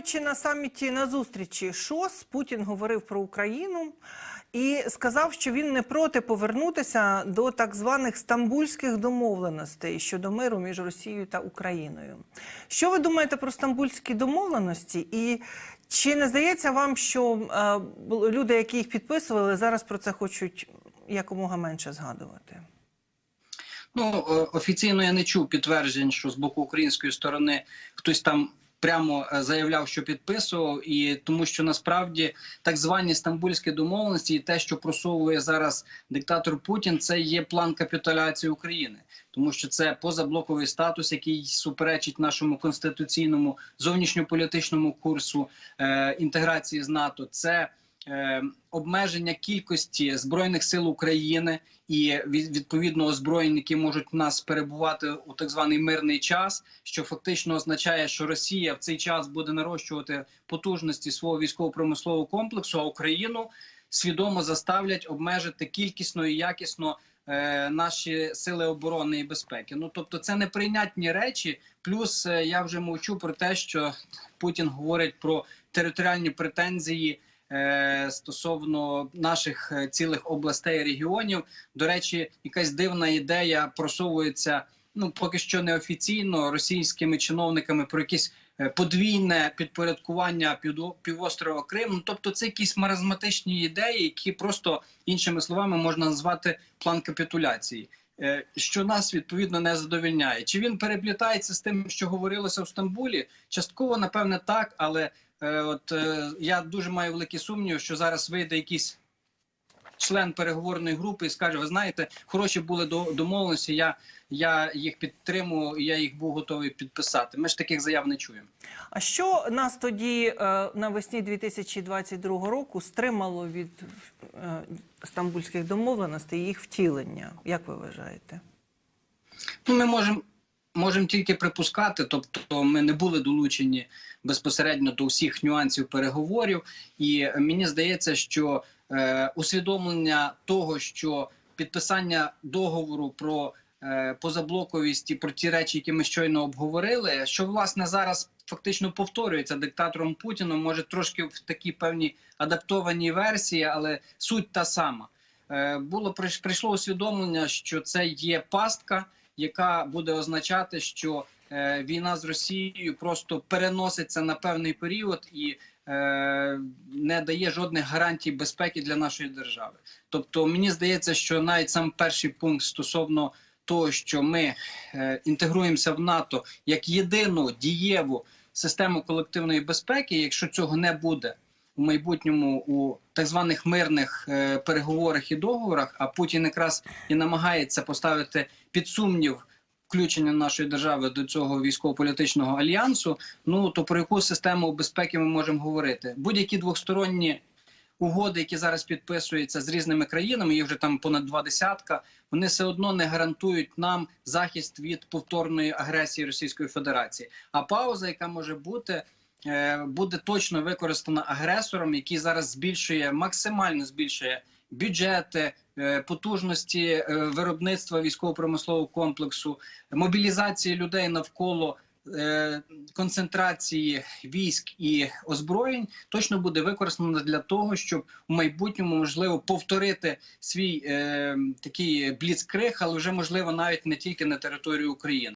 перебуваючи на саміті на зустрічі ШОС, Путін говорив про Україну і сказав, що він не проти повернутися до так званих стамбульських домовленостей щодо миру між Росією та Україною. Що ви думаєте про стамбульські домовленості? І чи не здається вам, що е, люди, які їх підписували, зараз про це хочуть якомога менше згадувати? Ну е, офіційно я не чув підтверджень, що з боку української сторони хтось там прямо е, заявляв, що підписував, і тому, що насправді так звані стамбульські домовленості, і те, що просовує зараз диктатор Путін, це є план капітуляції України, тому що це позаблоковий статус, який суперечить нашому конституційному зовнішньополітичному курсу е, інтеграції з НАТО. Це обмеження кількості збройних сил України і від- відповідно озброєнь, які можуть в нас перебувати у так званий мирний час, що фактично означає, що Росія в цей час буде нарощувати потужності свого військово-промислового комплексу, а Україну свідомо заставлять обмежити кількісно і якісно. е, Наші сили оборони і безпеки, ну тобто, це неприйнятні речі. Плюс е, я вже мовчу про те, що Путін говорить про територіальні претензії е, стосовно наших е, цілих областей і регіонів. До речі, якась дивна ідея просовується. Ну поки що неофіційно російськими чиновниками про якесь е, подвійне підпорядкування півострова Крим. Ну тобто, це якісь маразматичні ідеї, які просто іншими словами можна назвати план капітуляції. Е, Що нас відповідно не задовільняє, чи він переплітається з тим, що говорилося в Стамбулі? Частково, напевне, так, але Е, От е, я дуже маю великі сумнів, що зараз вийде якийсь член переговорної групи і скаже: ви знаєте, хороші були домовленості. Я, я їх підтримую, я їх був готовий підписати. Ми ж таких заяв не чуємо. А що нас тоді е, навесні 2022 року стримало від е, стамбульських домовленостей і їх втілення? Як ви вважаєте? Ну, ми можемо можемо тільки припускати, тобто ми не були долучені безпосередньо до всіх нюансів переговорів, і мені здається, що усвідомлення того, що підписання договору про е, позаблоковість і про ті речі, які ми щойно обговорили, що власне зараз фактично повторюється диктатором Путіном, може трошки в такій певній адаптованій версії, але суть та сама. Е, було прийшло усвідомлення, що це є пастка, яка буде означати, що е, війна з Росією просто переноситься на певний період і е, не дає жодних гарантій безпеки для нашої держави. Тобто, мені здається, що навіть сам перший пункт стосовно того, що ми е, інтегруємося в НАТО як єдину дієву систему колективної безпеки, якщо цього не буде у майбутньому у так званих мирних е, переговорах і договорах, а Путін якраз і намагається поставити під сумнів включення нашої держави до цього військово-політичного альянсу. Ну то про яку систему безпеки ми можемо говорити? Будь-які двосторонні угоди, які зараз підписуються з різними країнами, їх вже там понад два десятка. Вони все одно не гарантують нам захист від повторної агресії Російської Федерації. А пауза, яка може бути, е, буде точно використана агресором, який зараз збільшує максимально збільшує бюджети, е, потужності е, виробництва військово-промислового комплексу, мобілізації людей навколо. е, Концентрації військ і озброєнь точно буде використано для того, щоб у майбутньому можливо повторити свій е, такий бліцкриг, але вже можливо навіть не тільки на території України.